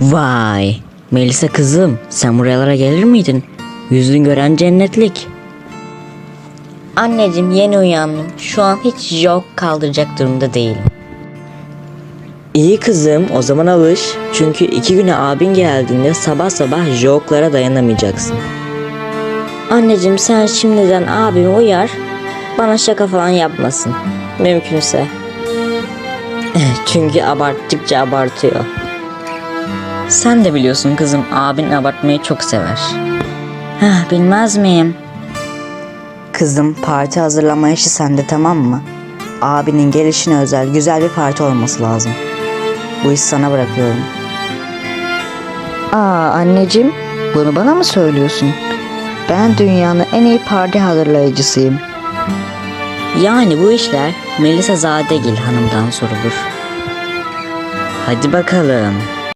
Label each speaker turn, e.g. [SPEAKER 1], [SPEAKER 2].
[SPEAKER 1] Vay. Melisa kızım sen buralara gelir miydin? Yüzün gören cennetlik. Anneciğim yeni uyandım. Şu an hiç yok kaldıracak durumda değilim. İyi kızım o zaman alış. Çünkü iki güne abin geldiğinde sabah sabah joklara dayanamayacaksın. Anneciğim sen şimdiden abimi uyar. Bana şaka falan yapmasın. Mümkünse. Çünkü abarttıkça abartıyor. Sen de biliyorsun kızım abin abartmayı çok sever. Heh, bilmez miyim?
[SPEAKER 2] Kızım parti hazırlama işi sende tamam mı? Abinin gelişine özel güzel bir parti olması lazım. Bu işi sana bırakıyorum. Aa anneciğim bunu bana mı söylüyorsun? Ben dünyanın en iyi parti hazırlayıcısıyım.
[SPEAKER 1] Yani bu işler Melisa Zadegil hanımdan sorulur. Hadi bakalım.